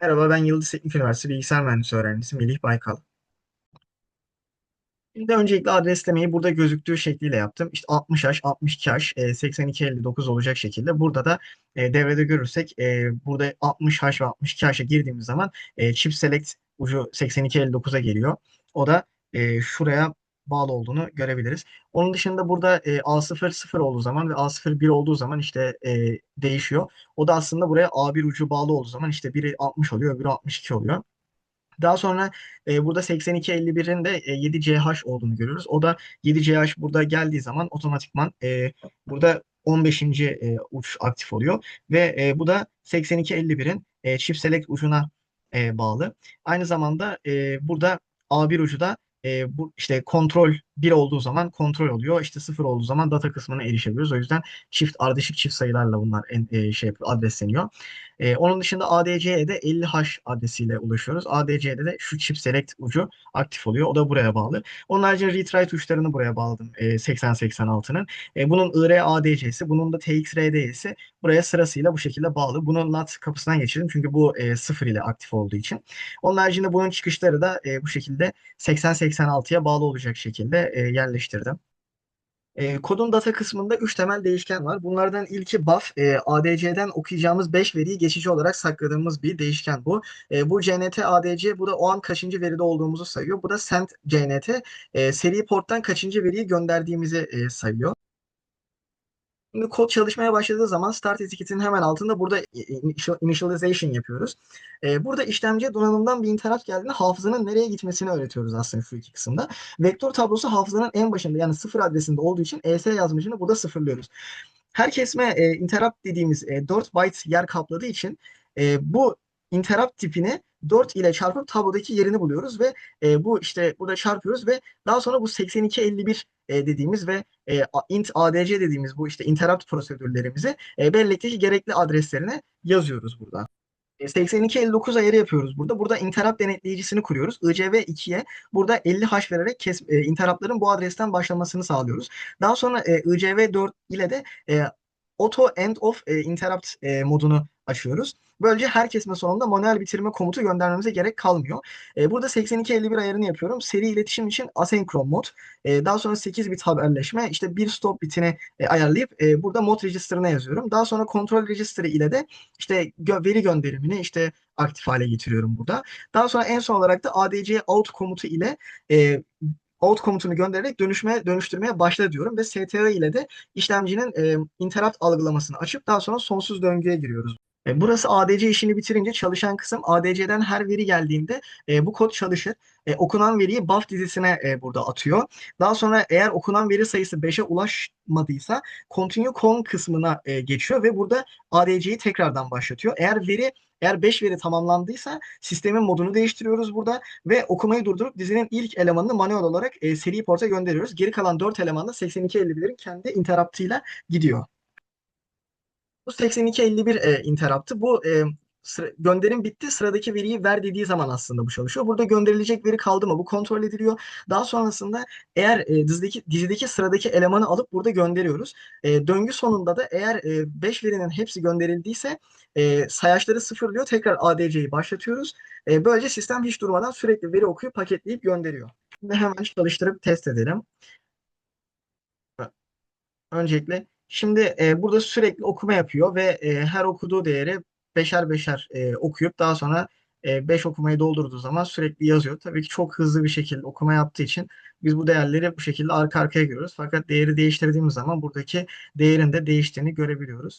Merhaba, ben Yıldız Teknik Üniversitesi Bilgisayar Mühendisliği öğrencisi Melih Baykal. Şimdi öncelikle adreslemeyi burada gözüktüğü şekliyle yaptım. İşte 60H, 62H, e, 8259 olacak şekilde. Burada da e, devrede görürsek e, burada 60H ve 62H'a girdiğimiz zaman Chip Select ucu 8259'a geliyor. O da şuraya bağlı olduğunu görebiliriz. Onun dışında burada e, A0 0 olduğu zaman ve A0 1 olduğu zaman işte e, değişiyor. O da aslında buraya A1 ucu bağlı olduğu zaman işte biri 60 oluyor, öbürü 62 oluyor. Daha sonra e, burada 8251'in de e, 7CH olduğunu görüyoruz. O da 7CH burada geldiği zaman otomatikman e, burada 15. e, uç aktif oluyor. Ve e, bu da 8251'in e, Chip Select ucuna e, bağlı. Aynı zamanda e, burada A1 ucu da e, bu işte kontrol 1 olduğu zaman kontrol oluyor. İşte 0 olduğu zaman data kısmına erişebiliyoruz. O yüzden çift ardışık çift sayılarla bunlar en, e, şey adresleniyor. E, onun dışında ADC'ye de 50H adresiyle ulaşıyoruz. ADC'de de şu chip select ucu aktif oluyor. O da buraya bağlı. Onun haricinde retry tuşlarını buraya bağladım e, 8086'nın. E, bunun IR-ADC'si, bunun da TX-RD'si buraya sırasıyla bu şekilde bağlı. Bunu NAT kapısından geçirdim çünkü bu e, 0 ile aktif olduğu için. Onun haricinde bunun çıkışları da e, bu şekilde 8086'ya bağlı olacak şekilde e, yerleştirdim. E, kodun data kısmında 3 temel değişken var. Bunlardan ilki buff. E, ADC'den okuyacağımız 5 veriyi geçici olarak sakladığımız bir değişken bu. E, bu CNT ADC bu da o an kaçıncı veride olduğumuzu sayıyor. Bu da send CNT e, seri porttan kaçıncı veriyi gönderdiğimizi e, sayıyor. Kod çalışmaya başladığı zaman start etiketinin hemen altında burada initialization yapıyoruz. Ee, burada işlemciye donanımdan bir interrupt geldiğinde hafızanın nereye gitmesini öğretiyoruz aslında şu iki kısımda. Vektör tablosu hafızanın en başında yani sıfır adresinde olduğu için ES yazmışını burada sıfırlıyoruz. Her kesme e, interrupt dediğimiz e, 4 byte yer kapladığı için e, bu interrupt tipini 4 ile çarpıp tablodaki yerini buluyoruz ve e, bu işte burada çarpıyoruz ve daha sonra bu 8251 e, dediğimiz ve e, int adc dediğimiz bu işte interrupt prosedürlerimizi e, bellekteki gerekli adreslerine yazıyoruz burada. 8259 ayarı yapıyoruz burada. Burada interrupt denetleyicisini kuruyoruz. ICV2'ye burada 50 hash vererek kes, e, interruptların bu adresten başlamasını sağlıyoruz. Daha sonra e, ICV4 ile de e, auto end of e, interrupt e, modunu açıyoruz. Böylece her kesme sonunda manuel bitirme komutu göndermemize gerek kalmıyor. E, burada 8251 ayarını yapıyorum. Seri iletişim için asenkron mod. E, daha sonra 8 bit haberleşme. işte bir stop bitini e, ayarlayıp e, burada mod register'ına yazıyorum. Daha sonra kontrol register'ı ile de işte gö veri gönderimini işte aktif hale getiriyorum burada. Daha sonra en son olarak da adc out komutu ile e, out komutunu göndererek dönüşmeye dönüştürmeye başla diyorum ve STR ile de işlemcinin e, interrupt algılamasını açıp daha sonra sonsuz döngüye giriyoruz. E, burası ADC işini bitirince çalışan kısım ADC'den her veri geldiğinde e, bu kod çalışır. E, okunan veriyi buff dizisine e, burada atıyor. Daha sonra eğer okunan veri sayısı 5'e ulaşmadıysa continue con kısmına e, geçiyor ve burada ADC'yi tekrardan başlatıyor. Eğer veri eğer 5 veri tamamlandıysa sistemin modunu değiştiriyoruz burada ve okumayı durdurup dizinin ilk elemanını manuel olarak e, seri porta gönderiyoruz. Geri kalan 4 eleman da 8251'in kendi interruptıyla gidiyor. Bu 8251 e, interrupt'ı. Bu e, sıra, gönderim bitti. Sıradaki veriyi ver dediği zaman aslında bu çalışıyor. Burada gönderilecek veri kaldı mı? Bu kontrol ediliyor. Daha sonrasında eğer e, dizideki, dizideki sıradaki elemanı alıp burada gönderiyoruz. E, döngü sonunda da eğer 5 e, verinin hepsi gönderildiyse e, sayaçları sıfırlıyor. Tekrar ADC'yi başlatıyoruz. E, böylece sistem hiç durmadan sürekli veri okuyup paketleyip gönderiyor. Şimdi hemen çalıştırıp test edelim. Öncelikle Şimdi e, burada sürekli okuma yapıyor ve e, her okuduğu değeri beşer beşer e, okuyup daha sonra 5 e, okumayı doldurduğu zaman sürekli yazıyor. Tabii ki çok hızlı bir şekilde okuma yaptığı için biz bu değerleri bu şekilde arka arkaya görüyoruz. Fakat değeri değiştirdiğimiz zaman buradaki değerin de değiştiğini görebiliyoruz.